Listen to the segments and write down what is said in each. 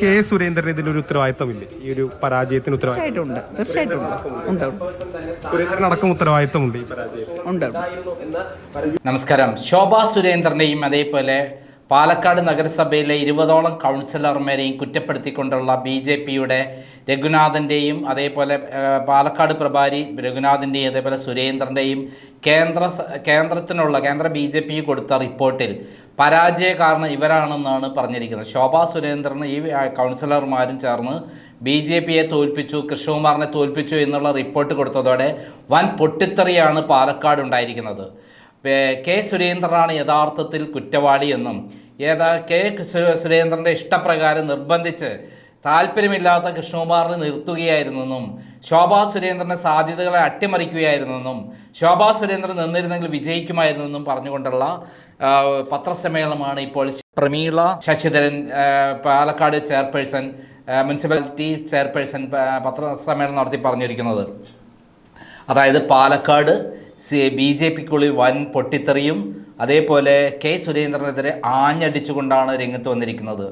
K Surendran ഇതിനൊരു ഉത്തരവാദിത്തമില്ലേ ഈ ഒരു പരാജയത്തിന് ഉത്തരവാദിത്തം തീർച്ചയായിട്ടും ഉണ്ട്. തീർച്ചയായിട്ടും ഉണ്ട്. ഉണ്ട്. സുരേന്ദ്രൻ അടക്കം ഉത്തരവാദിത്തമുണ്ട് ഈ പരാജയത്തിന്. ഉണ്ട്. ഉണ്ട് നമസ്കാരം. ശോഭാ സുരേന്ദ്രനെയും അതേപോലെ പാലക്കാട് നഗരസഭയിലെ ഇരുപതോളം കൗൺസിലർമാരെയും കുറ്റപ്പെടുത്തിക്കൊണ്ടുള്ള ബി ജെ പിയുടെ രഘുനാഥന്റെയും അതേപോലെ ആ, പാലക്കാട് പ്രഭാരി രഘുനാഥന്റെയും അതേപോലെ സുരേന്ദ്രന്റെയും കേന്ദ്ര സ- കേന്ദ്രത്തിനുള്ള കേന്ദ്ര ബി ജെ പി കൊടുത്ത റിപ്പോർട്ടിൽ പരാജയ കാരണം ഇവരാണെന്നാണ് പറഞ്ഞിരിക്കുന്നത്. ശോഭാ സുരേന്ദ്രന് ഈ കൗൺസിലർമാരും ചേർന്ന് ബി ജെ പിയെ തോൽപ്പിച്ചു കൃഷ്ണകുമാറിനെ തോൽപ്പിച്ചു എന്നുള്ള റിപ്പോർട്ട് കൊടുത്തതോടെ വൻ പൊട്ടിത്തെറിയാണ് പാലക്കാട് ഉണ്ടായിരിക്കുന്നത്. കെ സുരേന്ദ്രനാണ് യഥാർത്ഥത്തിൽ കുറ്റവാളി എന്നും ഏതാ കെ സുരേന്ദ്രന്റെ ഇഷ്ടപ്രകാരം നിർബന്ധിച്ച് താല്പര്യമില്ലാത്ത കൃഷ്ണകുമാറിനെ നിർത്തുകയായിരുന്നെന്നും ശോഭാ സുരേന്ദ്രന്റെ സാധ്യതകളെ അട്ടിമറിക്കുകയായിരുന്നെന്നും ശോഭാ സുരേന്ദ്രൻ നിന്നിരുന്നെങ്കിൽ വിജയിക്കുമായിരുന്നെന്നും പറഞ്ഞുകൊണ്ടുള്ള പത്രസമ്മേളനമാണ് ഇപ്പോൾ Prameela Sasidharan Palakkad chairperson municipality chairperson പത്രസമ്മേളനം നടത്തി പറഞ്ഞിരിക്കുന്നത്. അതായത് പാലക്കാട് ബി ജെ പിക്കുള്ളിൽ വൻ പൊട്ടിത്തെറിയും അതേപോലെ കെ സുരേന്ദ്രനെതിരെ ആഞ്ഞടിച്ചുകൊണ്ടാണ് രംഗത്ത് വന്നിരിക്കുന്നത്.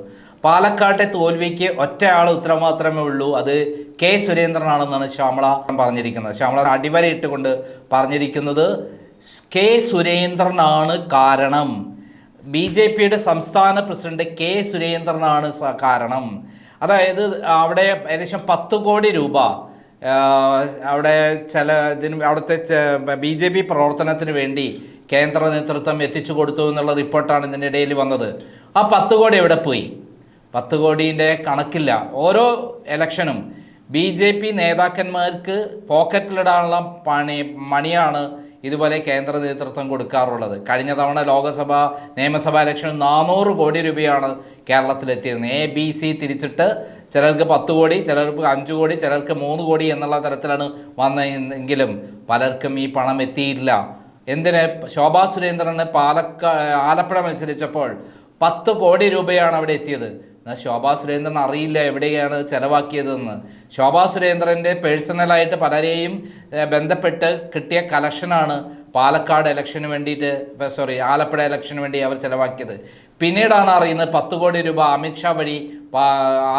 പാലക്കാട്ടെ തോൽവിക്ക് ഒറ്റയാൾ ഉത്തരവാദിത്തമേ ഉള്ളൂ. അത് കെ സുരേന്ദ്രനാണെന്നാണ് ശ്യാമള പറഞ്ഞിരിക്കുന്നത്. ശ്യാമള അടിവരയിട്ടുകൊണ്ട് പറഞ്ഞിരിക്കുന്നത് കെ സുരേന്ദ്രനാണ് കാരണം. ബി ജെ പിയുടെ സംസ്ഥാന പ്രസിഡന്റ് കെ സുരേന്ദ്രനാണ് കാരണം. അതായത് അവിടെ ഏകദേശം പത്ത് കോടി രൂപ അവിടെ ചില ഇതിന് അവിടുത്തെ ബി ജെ പി പ്രവർത്തനത്തിന് വേണ്ടി കേന്ദ്ര നേതൃത്വം എത്തിച്ചു കൊടുത്തു എന്നുള്ള റിപ്പോർട്ടാണ് ഇതിന്റെ ഇടയിൽ വന്നത്. ആ പത്ത് കോടി എവിടെ പോയി? പത്ത് കോടീന്റെ കണക്കില്ല. ഓരോ ഇലക്ഷനും ബി ജെ പി നേതാക്കന്മാർക്ക് പോക്കറ്റിലിടാനുള്ള പണി മണിയാണ് ഇതുപോലെ കേന്ദ്ര നേതൃത്വം കൊടുക്കാറുള്ളത്. കഴിഞ്ഞ തവണ ലോകസഭ നിയമസഭാ ഇലക്ഷൻ നാനൂറ് കോടി രൂപയാണ് കേരളത്തിലെത്തിയിരുന്നത്. എ ബി സി തിരിച്ചിട്ട് ചിലർക്ക് പത്ത് കോടി ചിലർക്ക് അഞ്ച് കോടി ചിലർക്ക് മൂന്ന് കോടി എന്നുള്ള തരത്തിലാണ് വന്നതെങ്കിലും പലർക്കും ഈ പണം എത്തിയില്ല എന്തിന്? ശോഭാ സുരേന്ദ്രന് പാലക്ക ആലപ്പുഴ മത്സരിച്ചപ്പോൾ പത്ത് കോടി രൂപയാണ് അവിടെ എത്തിയത്. എന്നാൽ ശോഭാ സുരേന്ദ്രൻ അറിയില്ല എവിടെയാണ് ചെലവാക്കിയതെന്ന്. ശോഭാ സുരേന്ദ്രന്റെ പേഴ്സണലായിട്ട് പലരെയും ബന്ധപ്പെട്ട് കിട്ടിയ കലക്ഷനാണ് പാലക്കാട് ഇലക്ഷന് വേണ്ടിയിട്ട് സോറി ആലപ്പുഴ ഇലക്ഷന് വേണ്ടി അവർ ചെലവാക്കിയത്. പിന്നീടാണ് അറിയുന്നത് പത്ത് കോടി രൂപ അമിത്ഷാ വഴി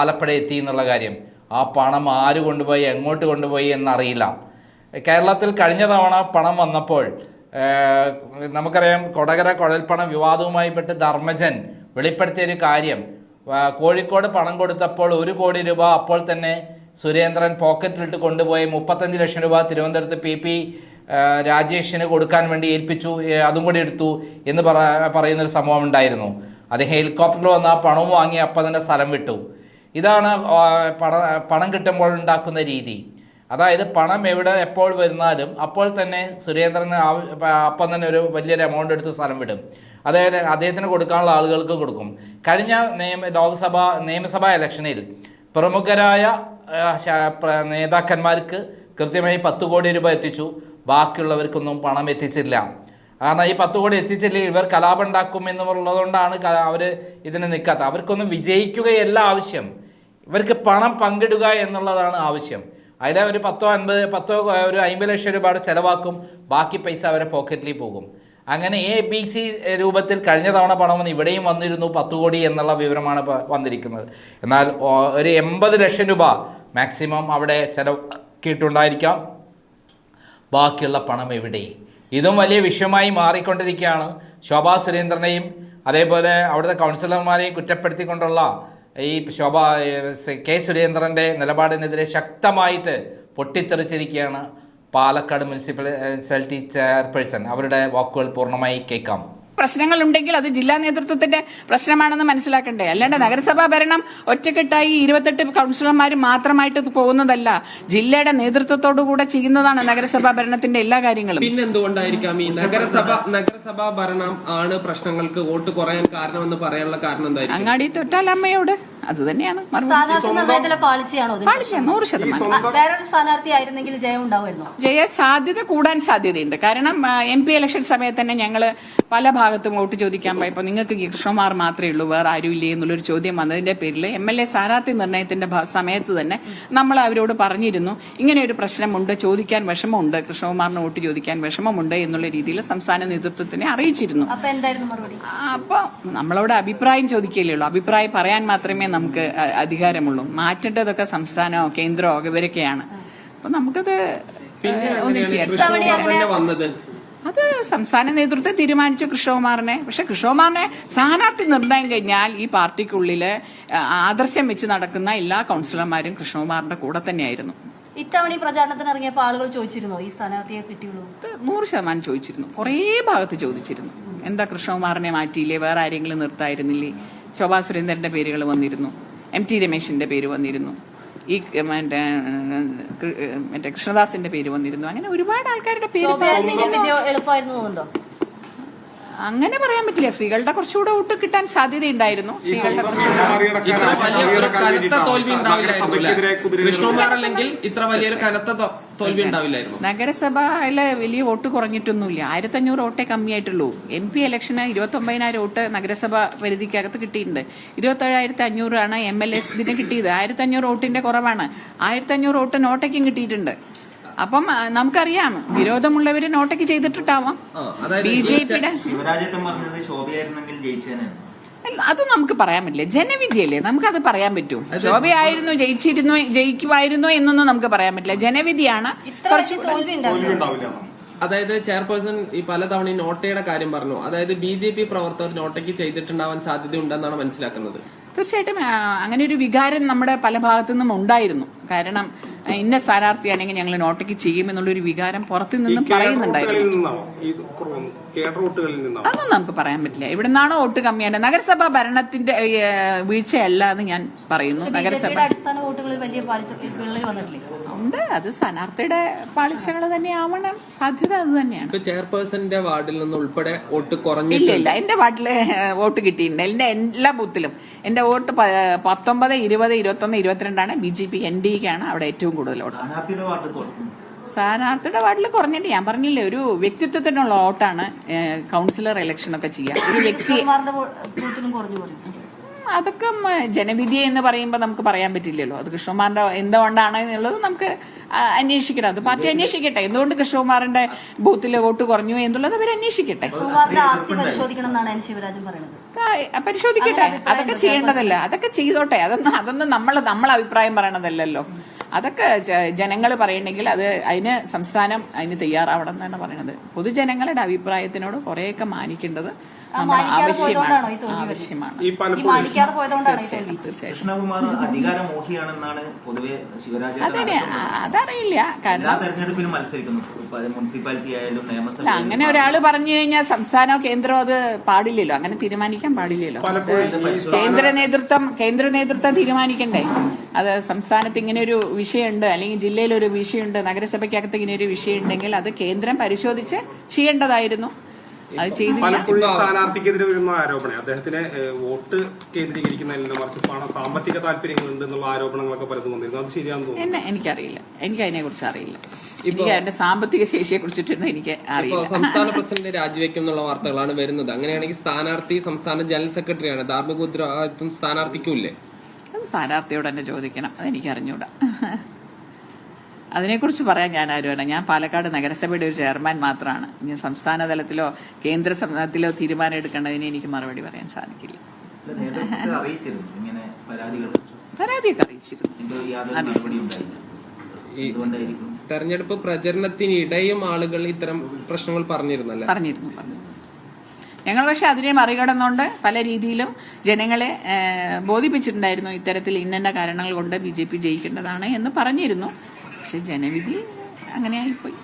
ആലപ്പുഴ എത്തി എന്നുള്ള കാര്യം. ആ പണം ആര് കൊണ്ടുപോയി എങ്ങോട്ട് കൊണ്ടുപോയി എന്നറിയില്ല. കേരളത്തിൽ കഴിഞ്ഞ തവണ പണം വന്നപ്പോൾ നമുക്കറിയാം കൊടകര കുഴൽപ്പണം വിവാദവുമായി പെട്ട് ധർമ്മജൻ വെളിപ്പെടുത്തിയൊരു കാര്യം. ആ, കോഴിക്കോട് പണം കൊടുത്തപ്പോൾ ഒരു കോടി രൂപ. അപ്പോൾ തന്നെ സുരേന്ദ്രൻ പോക്കറ്റിലിട്ട് കൊണ്ടുപോയി മുപ്പത്തഞ്ച് ലക്ഷം രൂപ തിരുവനന്തപുരത്ത് പി പി രാജേഷിന് കൊടുക്കാൻ വേണ്ടി ഏൽപ്പിച്ചു അതും കൂടി എടുത്തു എന്ന് പറ പറയുന്നൊരു സംഭവം ഉണ്ടായിരുന്നു. അദ്ദേഹം ഹെലികോപ്റ്ററിൽ വന്ന് പണവും വാങ്ങി അപ്പം തന്നെ സ്ഥലം വിട്ടു. ഇതാണ് പണം പണ കിട്ടുമ്പോൾ ഉണ്ടാക്കുന്ന രീതി. അതായത് പണം എവിടെ എപ്പോൾ വരുന്നാലും അപ്പോൾ തന്നെ സുരേന്ദ്രന് അപ്പം തന്നെ ഒരു വലിയൊരു എമൗണ്ട് എടുത്ത് സ്ഥലം വിടും. അതായത് അദ്ദേഹത്തിന് കൊടുക്കാനുള്ള ആളുകൾക്ക് കൊടുക്കും. കഴിഞ്ഞ നിയമ ലോക്സഭ നിയമസഭാ ഇലക്ഷനിൽ പ്രമുഖരായ നേതാക്കന്മാർക്ക് കൃത്യമായി പത്ത് കോടി രൂപ എത്തിച്ചു. ബാക്കിയുള്ളവർക്കൊന്നും പണം എത്തിച്ചില്ല. കാരണം ഈ പത്ത് കോടി എത്തിച്ചില്ല ഇവർ കലാപം ഉണ്ടാക്കും എന്നുള്ളതുകൊണ്ടാണ് അവർ ഇതിന് നിൽക്കാത്തത് അവർക്കൊന്നും വിജയിക്കുകയല്ല ആവശ്യം. ഇവർക്ക് പണം പങ്കിടുക എന്നുള്ളതാണ് ആവശ്യം. അതിലെ ഒരു പത്തോ അൻപത് പത്തോ ഒരു അമ്പത് ലക്ഷം രൂപയുടെ ചിലവാക്കും. ബാക്കി പൈസ അവരെ പോക്കറ്റിൽ പോകും. അങ്ങനെ എ ബി സി രൂപത്തിൽ കഴിഞ്ഞ തവണ പണം വന്ന് ഇവിടെയും വന്നിരുന്നു പത്ത് കോടി എന്നുള്ള വിവരമാണ് വന്നിരിക്കുന്നത്. എന്നാൽ ഒരു എൺപത് ലക്ഷം രൂപ മാക്സിമം അവിടെ ചിലക്കിയിട്ടുണ്ടായിരിക്കാം ബാക്കിയുള്ള പണം എവിടെ? ഇതും വലിയ വിഷയമായി മാറിക്കൊണ്ടിരിക്കുകയാണ്. ശോഭാ സുരേന്ദ്രനെയും അതേപോലെ അവിടുത്തെ കൗൺസിലർമാരെയും കുറ്റപ്പെടുത്തിക്കൊണ്ടുള്ള ഈ ശോഭ കെ സുരേന്ദ്രന്റെ നിലപാടിനെതിരെ ശക്തമായിട്ട് പൊട്ടിത്തെറിച്ചിരിക്കുകയാണ് പാലക്കാട് മുനിസിപ്പൽ മുനിസിപ്പാലിറ്റി ചെയർപേഴ്സൺ അവരുടെ വാക്കുകൾ പൂർണമായി കേൾക്കാം. പ്രശ്നങ്ങൾ ഉണ്ടെങ്കിൽ അത് ജില്ലാ നേതൃത്വത്തിന്റെ പ്രശ്നമാണെന്ന് മനസ്സിലാക്കണ്ടേ? അല്ലാണ്ട് നഗരസഭാ ഭരണം ഒറ്റക്കെട്ടായി ഇരുപത്തെട്ട് കൗൺസിലർമാർ മാത്രമായിട്ട് പോകുന്നതല്ല. ജില്ലയുടെ നേതൃത്വത്തോടു കൂടെ ചെയ്യുന്നതാണ് നഗരസഭാ ഭരണത്തിന്റെ എല്ലാ കാര്യങ്ങളും. പിന്നെ എന്തുകൊണ്ടായിരിക്കാം ഈ നഗരസഭ നഗരസഭാ ഭരണം ആണ് പ്രശ്നങ്ങൾക്ക് വോട്ട് കുറയാൻ കാരണമെന്ന് പറയാനുള്ള കാരണം എന്തായിരിക്കും അങ്ങാടി തൊട്ടാൽ അമ്മയോട്. അത് തന്നെയാണ് നൂറ് ശതമാനം. ജയം സാധ്യത കൂടാൻ സാധ്യതയുണ്ട്. കാരണം എം പി ഇലക്ഷൻ സമയത്ത് തന്നെ ഞങ്ങൾ പല ഭാഗത്തും വോട്ട് ചോദിക്കാൻ പോയപ്പോൾ നിങ്ങൾക്ക് കൃഷ്ണമാർ മാത്രമേ ഉള്ളൂ വേറെ ആരുമില്ലേ എന്നുള്ളൊരു ചോദ്യം വന്നതിന്റെ പേരിൽ എം എൽ എ സ്ഥാനാർത്ഥി നിർണയത്തിന്റെ സമയത്ത് തന്നെ നമ്മൾ അവരോട് പറഞ്ഞിരുന്നു ഇങ്ങനെ ഒരു പ്രശ്നമുണ്ട് ചോദിക്കാൻ വിഷമമുണ്ട് കൃഷ്ണകുമാറിന് വോട്ട് ചോദിക്കാൻ വിഷമമുണ്ട് എന്നുള്ള രീതിയിൽ സംസ്ഥാന നേതൃത്വത്തിനെ അറിയിച്ചിരുന്നു. അപ്പൊ എന്തായിരുന്നു മറുപടി? അപ്പോൾ നമ്മളോട് അഭിപ്രായം ചോദിക്കുകയല്ലേ ഉള്ളൂ. അഭിപ്രായം പറയാൻ മാത്രമേ നമുക്ക് അധികാരമുള്ളൂ. മാറ്റേണ്ടതൊക്കെ സംസ്ഥാനമോ കേന്ദ്രമോ ഇവരൊക്കെയാണ്. അപ്പൊ നമുക്കത് ഒന്നും ചെയ്യാൻ അത് സംസ്ഥാന നേതൃത്വം തീരുമാനിച്ചു കൃഷ്ണകുമാറിനെ. പക്ഷെ കൃഷ്ണകുമാറിനെ സ്ഥാനാർത്ഥി നിർണയം കഴിഞ്ഞാൽ ഈ പാർട്ടിക്കുള്ളിൽ ആദർശം വെച്ച് നടക്കുന്ന എല്ലാ കൗൺസിലർമാരും കൃഷ്ണകുമാറിന്റെ കൂടെ തന്നെയായിരുന്നു. ഇത്തവണ ഈ പ്രചാരണത്തിന് ഇറങ്ങിയപ്പോൾ ആളുകൾ ചോദിച്ചിരുന്നോ ഈ സ്ഥാനാർത്ഥിയെ കിട്ടിയുള്ളൂ? നൂറ് ശതമാനം ചോദിച്ചിരുന്നു. കുറേ ഭാഗത്ത് ചോദിച്ചിരുന്നു. എന്താ കൃഷ്ണകുമാറിനെ മാറ്റിയില്ലേ? വേറെ ആരെങ്കിലും നിർത്തായിരുന്നില്ലേ? ശോഭാ സുരേന്ദ്രന്റെ പേരുകൾ വന്നിരുന്നു. എം ടി രമേശിന്റെ പേര് വന്നിരുന്നു. ഈ മറ്റേ മറ്റേ കൃഷ്ണദാസിന്റെ പേര് വന്നിരുന്നു. അങ്ങനെ ഒരുപാട് ആൾക്കാരുടെ പേര് എളുപ്പമായിരുന്നു തോന്നുന്നുണ്ടോ? അങ്ങനെ പറയാൻ പറ്റില്ല. സ്ത്രീകളുടെ കുറച്ചുകൂടെ വോട്ട് കിട്ടാൻ സാധ്യതയുണ്ടായിരുന്നു. സ്ത്രീകളുടെ കുറച്ചുകൂടെ ഇത്ര വലിയ ഒരു കനത്ത തോൽവി ഉണ്ടാവില്ലായിരുന്നു അല്ലേ? അല്ലെങ്കിൽ ഇത്ര വലിയൊരു കനത്ത തോൽവി ഉണ്ടാവില്ലായിരുന്നു. നഗരസഭയിലെ വലിയ വോട്ട് കുറഞ്ഞിട്ടൊന്നുമില്ല. ആയിരത്തഞ്ഞൂറ് വോട്ടേ കമ്മിയായിട്ടുള്ളൂ. എം പി ഇലക്ഷന് ഇരുപത്തി ഒമ്പതിനായിരം വോട്ട് നഗരസഭ പരിധിക്കകത്ത് കിട്ടിയിട്ടുണ്ട്. ഇരുപത്തേഴായിരത്തി അഞ്ഞൂറാണ് എം എൽ എസ് ഇതിന് കിട്ടിയത്. ആയിരത്തി അഞ്ഞൂറ് വോട്ടിന്റെ കുറവാണ്. ആയിരത്തി അഞ്ഞൂറ് വോട്ട് നോട്ടയ്ക്കും കിട്ടിയിട്ടുണ്ട്. അപ്പം നമുക്കറിയാം വിരോധമുള്ളവര് നോട്ടയ്ക്ക് ചെയ്തിട്ടുണ്ടാവാം ആ, അതായത് ബി ജെ പിയുടെ അത് നമുക്ക് പറയാൻ പറ്റില്ല. ജനവിധിയല്ലേ? നമുക്കത് പറയാൻ പറ്റൂ. ശോഭയായിരുന്നു ജയിച്ചിരുന്നു ജയിക്കുമായിരുന്നു എന്നൊന്നും നമുക്ക് പറയാൻ പറ്റില്ല. ജനവിധിയാണ് ഉണ്ടായിരുന്നു അതായത് ചെയർപേഴ്സൺ ഈ പലതവണ ഈ നോട്ടയുടെ കാര്യം പറഞ്ഞു. അതായത് ബി ജെ പി പ്രവർത്തകർ നോട്ടയ്ക്ക് ചെയ്തിട്ടുണ്ടാവാൻ സാധ്യത ഉണ്ടെന്നാണ് മനസ്സിലാക്കുന്നത്. തീർച്ചയായിട്ടും അങ്ങനെ ഒരു വികാരം നമ്മുടെ പല ഭാഗത്തു നിന്നും ഉണ്ടായിരുന്നു. കാരണം ഇന്ന സ്ഥാനാർത്ഥിയാണെങ്കിൽ ഞങ്ങൾ നോട്ടയ്ക്ക് ചെയ്യും എന്നുള്ളൊരു വികാരം പുറത്തു നിന്നും പറയുന്നുണ്ടായിരുന്നു. അതൊന്നും നമുക്ക് പറയാൻ പറ്റില്ല. ഇവിടെ നിന്നാണോ വോട്ട് കമ്മിയാണ് നഗരസഭാ ഭരണത്തിന്റെ വീഴ്ചയല്ല എന്ന് ഞാൻ പറയുന്നു. നഗരസഭ അടിസ്ഥാന വോട്ടുകളിൽ വലിയ വന്നിട്ടില്ലേ? ഉണ്ട്. അത് സ്ഥാനാർത്ഥിയുടെ പാളിച്ചകൾ തന്നെയാവണം. സാധ്യത അത് തന്നെയാണ്. ഇപ്പൊ ചെയർപേഴ്സന്റെ വാർഡിൽ നിന്ന് ഉൾപ്പെടെ വോട്ട് കുറഞ്ഞില്ല കുറഞ്ഞിട്ടില്ല ഇല്ല എന്റെ വാർഡിൽ വോട്ട് കിട്ടിയിട്ടുണ്ട്. എന്റെ എല്ലാ ബൂത്തിലും. എന്റെ വോട്ട് പത്തൊമ്പത് ഇരുപത് ഇരുപത്തൊന്ന് ഇരുപത്തിരണ്ടാണ്. B J P N D ആണ് അവിടെ ഏറ്റവും കൂടുതൽ വോട്ട്. സ്ഥാനാർത്ഥിയുടെ വാർഡിൽ കുറഞ്ഞിട്ട് ഞാൻ പറഞ്ഞില്ലേ ഒരു വ്യക്തിത്വത്തിനുള്ള വോട്ടാണ് കൗൺസിലർ ഇലക്ഷൻ ഒക്കെ ചെയ്യുക ഒരു വ്യക്തി അതൊക്കെ ജനവിധി എന്ന് പറയുമ്പോൾ നമുക്ക് പറയാൻ പറ്റില്ലല്ലോ. അത് കൃഷ്ണകുമാറിന്റെ എന്തുകൊണ്ടാണ് എന്നുള്ളത് നമുക്ക് അന്വേഷിക്കണം. അത് പാർട്ടി അന്വേഷിക്കട്ടെ. എന്തുകൊണ്ട് കൃഷ്ണകുമാറിന്റെ ബൂത്തിൽ വോട്ട് കുറഞ്ഞു എന്നുള്ളത് അവർ അന്വേഷിക്കട്ടെ. പരിശോധിക്കട്ടെ. അതൊക്കെ ചെയ്യേണ്ടതല്ല. അതൊക്കെ ചെയ്തോട്ടെ. അതൊന്നും അതൊന്നും നമ്മൾ നമ്മൾ അഭിപ്രായം പറയണതല്ലല്ലോ. അതൊക്കെ ജനങ്ങൾ പറയണമെങ്കിൽ അത് അതിന് സംസ്ഥാനം അതിന് തയ്യാറാവണം എന്നാണ് പറയുന്നത്. പൊതുജനങ്ങളുടെ അഭിപ്രായത്തിനോട് കുറെയൊക്കെ മാനിക്കേണ്ടത് നമ്മുടെ ഈ ആവശ്യമാണ് തോൽവി ആവശ്യമാണ്. ഈ ഈ മാനിക്കാതെ പോയതുകൊണ്ടാണ് ഈ തോൽവി തീർച്ചയായിട്ടും തീർച്ചയായിട്ടും കൃഷ്ണകുമാർ അധികാരമോഹിയാണെന്നാണ് പൊതുവെ ശിവരാജേട്ടൻ അതന്നെ അതറിയില്ല. എല്ലാ കാരണം തെരഞ്ഞെടുപ്പിലും മത്സരിക്കുന്നു. ഇപ്പൊ മുനിസിപ്പാലിറ്റി ആയാലും അല്ല നിയമസഭ അങ്ങനെ ഒരാൾ പറഞ്ഞു കഴിഞ്ഞാൽ സംസ്ഥാനോ കേന്ദ്രമോ അത് പാടില്ലല്ലോ. അങ്ങനെ തീരുമാനിക്കാൻ പാടില്ലല്ലോ. പലപ്പോഴും ഈ കേന്ദ്ര നേതൃത്വം കേന്ദ്ര നേതൃത്വം തീരുമാനിക്കണ്ടേ? അത് സംസ്ഥാനത്ത് ഇങ്ങനെ ഒരു വിഷയമുണ്ട് അല്ലെങ്കിൽ ജില്ലയിൽ ഒരു വിഷയമുണ്ട് നഗരസഭയ്ക്കകത്ത് ഇങ്ങനെ ഒരു വിഷയം ഉണ്ടെങ്കിൽ അത് കേന്ദ്രം പരിശോധിച്ച് ചെയ്യേണ്ടതായിരുന്നു. അത് ചെയ്തില്ല. പലപ്പോഴും സ്ഥാനാർത്ഥിക്കെതിരെ വരുന്ന ആരോപണം അദ്ദേഹത്തിന് വോട്ട് കേന്ദ്രീകരിക്കുന്നതിൽ മറിച്ച് പണം സാമ്പത്തിക താല്പര്യങ്ങളുണ്ട് എന്നുള്ള ആരോപണങ്ങളൊക്കെ പലതും വന്നിരുന്നു. അത് ശരിയാണെന്ന് തോന്നുന്നു. എന്നെ എനിക്കറിയില്ല. എനിക്ക് അതിനെ കുറിച്ച് അറിയില്ല എനിക്ക് അതിന്റെ സാമ്പത്തിക ശേഷിയെ കുറിച്ചിട്ടൊന്നും എനിക്ക് ഇപ്പൊ അറിയില്ല. സംസ്ഥാന പ്രസിഡന്റ് രാജിവെക്കും എന്നുള്ള വാർത്തകളാണ് വരുന്നത്. അങ്ങനെയാണെങ്കിൽ സ്ഥാനാർത്ഥി സംസ്ഥാന ജനറൽ സെക്രട്ടറിയാണ്. ധാർമ്മിക ഉത്തരവാദിത്വം സ്ഥാനാർത്ഥിക്കൂല്ലേ അത് സ്ഥാനാർത്ഥിയോട് തന്നെ ചോദിക്കണം. അതെനിക്ക് അറിഞ്ഞൂടാ. അതിനെക്കുറിച്ച് പറയാൻ ഞാൻ ആരുമാണ് ഞാൻ പാലക്കാട് നഗരസഭയുടെ ഒരു ചെയർമാൻ മാത്രമാണ് ഇനി സംസ്ഥാന തലത്തിലോ കേന്ദ്ര തലത്തിലോ തീരുമാനം എടുക്കേണ്ടതിന് എനിക്ക് മറുപടി പറയാൻ സാധിക്കില്ല. പരാതിയൊക്കെ അറിയിച്ചിരുന്നു. തെരഞ്ഞെടുപ്പ് പ്രചരണത്തിനിടെയും ആളുകൾ ഇത്തരം പ്രശ്നങ്ങൾ പറഞ്ഞിരുന്നല്ലേ? പറഞ്ഞിരുന്നു പറഞ്ഞു ഞങ്ങൾ പക്ഷെ അതിനെ മറികടന്നുകൊണ്ട് പല രീതിയിലും ജനങ്ങളെ ബോധിപ്പിച്ചിട്ടുണ്ടായിരുന്നു ഇത്തരത്തിൽ ഇന്ന കാരണങ്ങൾ കൊണ്ട് ബി ജെ പി ജയിക്കേണ്ടതാണ് എന്ന് പറഞ്ഞിരുന്നു. പക്ഷെ ജനവിധി അങ്ങനെ ആയിപ്പോയി